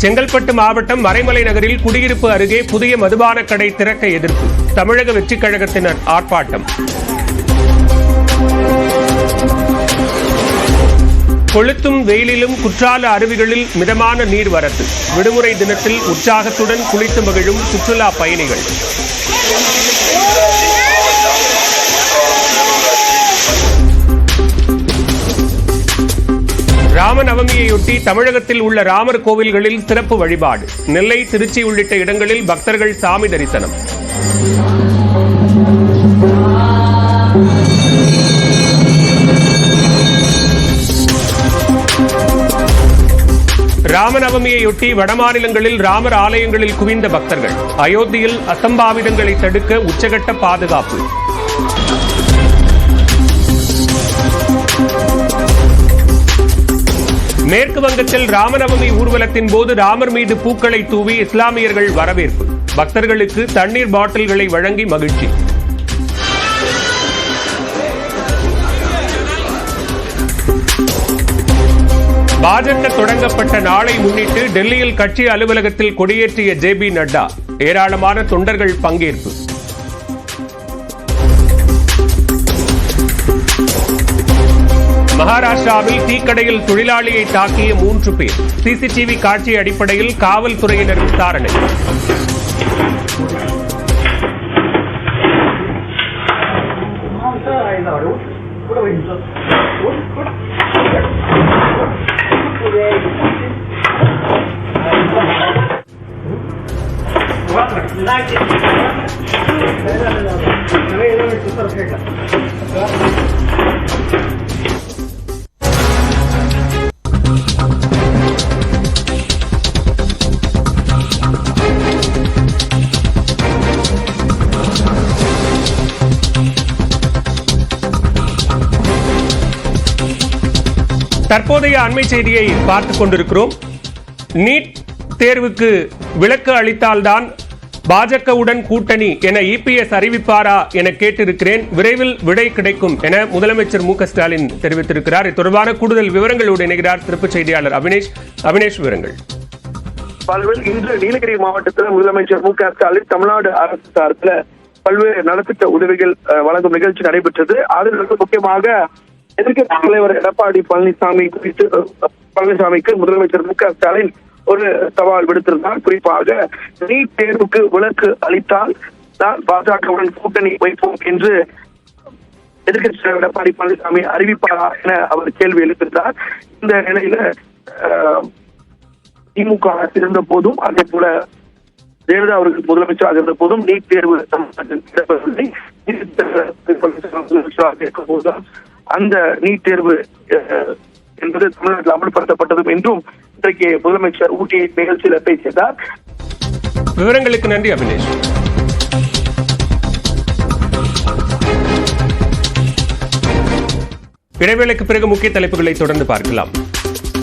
செங்கல்பட்டு மாவட்டம் மறைமலை நகரில் குடியிருப்பு அருகே புதிய மதுபான கடை திறக்க எதிர்ப்பு. தமிழக வெற்றிக் கழகத்தினர் ஆர்ப்பாட்டம். கொளுத்தும் வெயிலிலும் குற்றால அருவிகளில் மிதமான நீர் வரத்து. விடுமுறை தினத்தில் உற்சாகத்துடன் குளித்து மகிழும் சுற்றுலா பயணிகள். ராமநவமியையொட்டி தமிழகத்தில் உள்ள ராமர் கோவில்களில் சிறப்பு வழிபாடு. நெல்லை திருச்சி உள்ளிட்ட இடங்களில் பக்தர்கள் சாமி தரிசனம். ராமநவமியையொட்டி வடமாநிலங்களில் ராமர் ஆலயங்களில் குவிந்த பக்தர்கள். அயோத்தியில் அசம்பாவிதங்களை தடுக்க உச்சகட்ட பாதுகாப்பு. மேற்கு வங்கத்தில் ராமநவமி ஊர்வலத்தின் போது ராமர் மீது பூக்களை தூவி இஸ்லாமியர்கள் வரவேற்பு. பக்தர்களுக்கு தண்ணீர் பாட்டில்களை வழங்கி மகிழ்ச்சி. பாஜக தொடங்கப்பட்ட நாளை முன்னிட்டு டெல்லியில் கட்சி அலுவலகத்தில் கொடியேற்றிய ஜே பி நட்டா. ஏராளமான தொண்டர்கள் பங்கேற்பு. மகாராஷ்டிராவில் டீக்கடையில் தொழிலாளியை தாக்கிய மூன்று பேர் சிசிடிவி காட்சி அடிப்படையில் காவல்துறையினர் விசாரணை. தற்போதைய அண்மை செய்தியை பார்த்துக் கொண்டிருக்கிறோம். நீட் தேர்வுக்கு விலக்கு அளித்தால்தான் பாஜகவுடன் கூட்டணி என இபிஎஸ் அறிவிப்பாரா என கேட்டிருக்கிறேன். விரைவில் விடை கிடைக்கும் என முதலமைச்சர் மு க ஸ்டாலின் தெரிவித்திருக்கிறார். இது தொடர்பான கூடுதல் விவரங்களோடு இணைகிறார் சிறப்பு செய்தியாளர் அபினேஷ். அபினேஷ் விவரங்கள். பல்வேறு இன்று நீலகிரி மாவட்டத்தில் முதலமைச்சர் மு க ஸ்டாலின் தமிழ்நாடு அரசு சார்பில் பல்வேறு நலத்திட்ட உதவிகள் அஹ், வழங்கும் நிகழ்ச்சி நடைபெற்றது. அதில் முக்கியமாக எதிர்க்கட்சி தலைவர் எடப்பாடி பழனிசாமி குறித்து பழனிசாமிக்கு முதலமைச்சர் மு க ஸ்டாலின் ஒரு சவால் விடுத்திருந்தார். குறிப்பாக நீட் தேர்வுக்கு விலக்கு அளித்தால் தான் பாஜகவுடன் கூட்டணி வைப்போம் என்று எதிர்க்கட்சி தலைவர் எடப்பாடி பழனிசாமி அறிவிப்பாரா என அவர் கேள்வி எழுப்பியிருந்தார். இந்த நிலையில அஹ், திமுக இருந்த போதும் அதே போல ஜெயலலிதா அவர்கள் முதலமைச்சராக இருந்த போதும் நீட் தேர்வு அந்த நீட் தேர்வு என்பது தமிழ்நாட்டில் அமல்படுத்தப்பட்டதும் என்றும் இன்றைக்கு முதலமைச்சர் ஊட்டி நிகழ்ச்சியில் பேசியதார் விவரங்களுக்கு நன்றி அபினேஷ். இடைவேளைக்கு பிறகு முக்கிய தலைப்புகளை தொடர்ந்து பார்க்கலாம்.